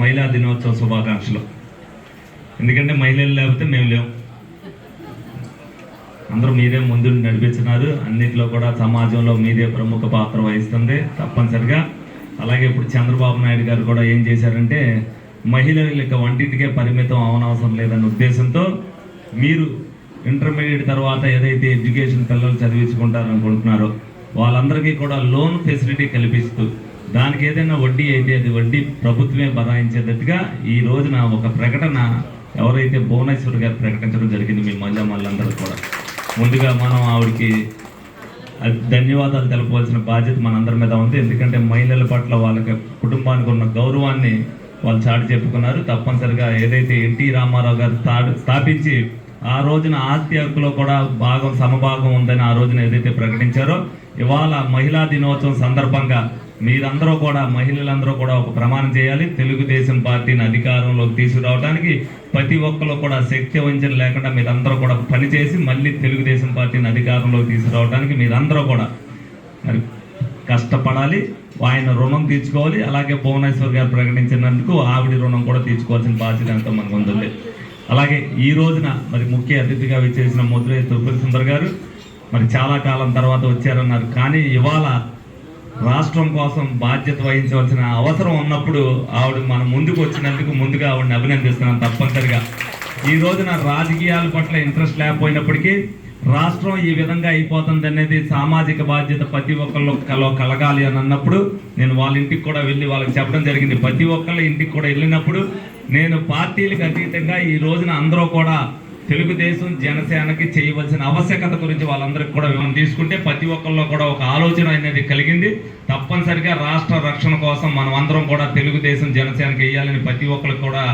మహిళా దినోత్సవ శుభాకాంక్షలు. ఎందుకంటే మహిళలు లేకపోతే మేము లేవు అందరూ మీరే ముందు నడిపించినారు. అన్నిట్లో కూడా సమాజంలో మీదే ప్రముఖ పాత్ర వహిస్తుంది తప్పనిసరిగా. అలాగే ఇప్పుడు చంద్రబాబు నాయుడు గారు కూడా ఏం చేశారంటే మహిళలకు వంటింటికే పరిమితం అవనవసరం లేదన్న ఉద్దేశంతో మీరు ఇంటర్మీడియట్ తర్వాత ఏదైతే ఎడ్యుకేషన్ పిల్లలు చదివించుకుంటారనుకుంటున్నారో వాళ్ళందరికీ కూడా లోన్ ఫెసిలిటీ కల్పిస్తూ దానికి ఏదైనా వడ్డీ అయితే అది వడ్డీ ప్రభుత్వమే బదాయించేటట్టుగా ఈ రోజున ఒక ప్రకటన ఎవరైతే భువనేశ్వర్ గారు ప్రకటించడం జరిగింది మీ మళ్ళీ మళ్ళందరూ కూడా. ముందుగా మనం ఆవిడకి అది ధన్యవాదాలు తెలపవలసిన బాధ్యత మనందరి మీద ఉంది. ఎందుకంటే మహిళల పట్ల వాళ్ళకి కుటుంబానికి ఉన్న గౌరవాన్ని వాళ్ళు చాటి చెప్పుకున్నారు. తప్పనిసరిగా ఏదైతే ఎన్టీ రామారావు గారు స్థాపించి ఆ రోజున ఆస్తి హక్కులో కూడా భాగం సమభాగం ఉందని ఆ రోజున ఏదైతే ప్రకటించారో ఇవాళ మహిళా దినోత్సవం సందర్భంగా మీరందరూ కూడా మహిళలందరూ కూడా ఒక ప్రమాణం చేయాలి. తెలుగుదేశం పార్టీని అధికారంలోకి తీసుకురావడానికి ప్రతి ఒక్కరు కూడా శక్తి వంచన లేకుండా మీరందరూ కూడా పనిచేసి మళ్ళీ తెలుగుదేశం పార్టీని అధికారంలోకి తీసుకురావడానికి మీరందరూ కూడా మరి కష్టపడాలి. ఆయన రుణం తీర్చుకోవాలి. అలాగే భువనేశ్వర్ గారు ప్రకటించినందుకు ఆవిడ రుణం కూడా తీర్చుకోవాల్సిన బాధ్యత ఎంతో మనకు ఉంటుంది అలాగే ఈ రోజున మరి ముఖ్య అతిథిగా విచ్చేసిన ముద్రే తుర్పుల్ సుందర్ గారు మరి చాలా కాలం తర్వాత వచ్చారన్నారు. కానీ ఇవాళ రాష్ట్రం కోసం బాధ్యత వహించవలసిన అవసరం ఉన్నప్పుడు ఆవిడ మన ముందుకు వచ్చినందుకు ముందుగా ఆవిడని అభినందిస్తున్నాను తప్పనిసరిగా. ఈ రోజున రాజకీయాల పట్ల ఇంట్రెస్ట్ లేకపోయినప్పటికీ రాష్ట్రం ఈ విధంగా అయిపోతుంది అనేది సామాజిక బాధ్యత ప్రతి ఒక్కళ్ళు కల కలగాలి అని అన్నప్పుడు నేను వాళ్ళ ఇంటికి కూడా వెళ్ళి వాళ్ళకి చెప్పడం జరిగింది. ప్రతి ఒక్కళ్ళ ఇంటికి కూడా వెళ్ళినప్పుడు నేను పార్టీలకు అతీతంగా ఈ రోజున అందరూ కూడా తెలుగుదేశం జనసేనకి చేయవలసిన ఆవశ్యకత గురించి వాళ్ళందరికీ కూడా మేము తీసుకుంటే ప్రతి ఒక్కరిలో కూడా ఒక ఆలోచన అనేది కలిగింది. తప్పనిసరిగా రాష్ట్ర రక్షణ కోసం మనం అందరం కూడా తెలుగుదేశం జనసేనకి వేయాలని ప్రతి ఒక్కరికి కూడా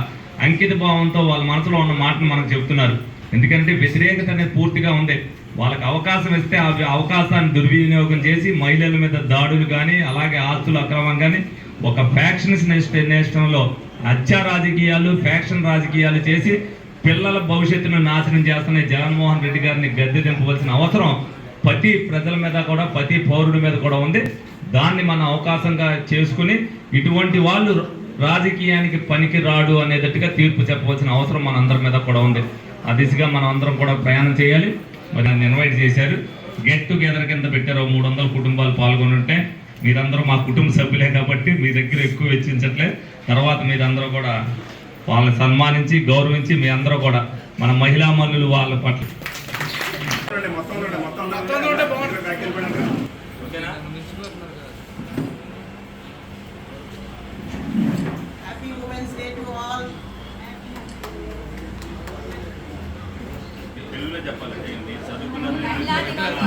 అంకిత భావంతో వాళ్ళ మనసులో ఉన్న మాటను మనకు చెప్తున్నారు ఎందుకంటే వ్యతిరేకత అనేది పూర్తిగా ఉంది. వాళ్ళకి అవకాశం ఇస్తే ఆ అవకాశాన్ని దుర్వినియోగం చేసి మహిళల మీద దాడులు కానీ అలాగే ఆస్తులు అక్రమం కానీ ఒక ఫ్యాక్షన్స్ నేషనంలో హత్య రాజకీయాలు ఫ్యాక్షన్ రాజకీయాలు చేసి పిల్లల భవిష్యత్తును నాశనం చేస్తున్న జగన్మోహన్ రెడ్డి గారిని గద్దె దింపవలసిన అవసరం ప్రతి ప్రజల మీద కూడా ప్రతి పౌరుడి మీద కూడా ఉంది. దాన్ని మనం అవకాశంగా చేసుకుని ఇటువంటి వాళ్ళు రాజకీయానికి పనికి రాడు అనేటట్టుగా తీర్పు చెప్పవలసిన అవసరం మన అందరి మీద కూడా ఉంది. ఆ దిశగా మనం అందరం కూడా ప్రయాణం చేయాలి. మరి నన్ను ఇన్వైట్ చేశారు. గెట్ టుగెదర్ కింద పెట్టారు. మూడు వందల కుటుంబాలు పాల్గొనుంటే మీరందరూ మా కుటుంబ సభ్యులే కాబట్టి మీ దగ్గర ఎక్కువ వెచ్చించట్లే తర్వాత మీరందరూ కూడా వాళ్ళని సన్మానించి గౌరవించి మీ అందరూ కూడా మన మహిళా మల్లులు వాళ్ళ పట్ల.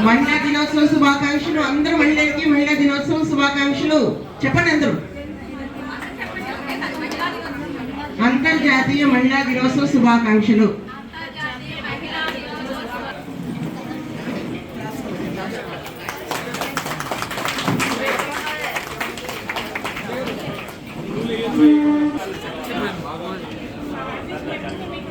మహిళా దినోత్సవం శుభాకాంక్షలు. అందరు మహిళలకి మహిళా దినోత్సవం శుభాకాంక్షలు. చెప్పండి అందరూ. అంతర్జాతీయ మహిళా దినోత్సవ శుభాకాంక్షలు Thank you.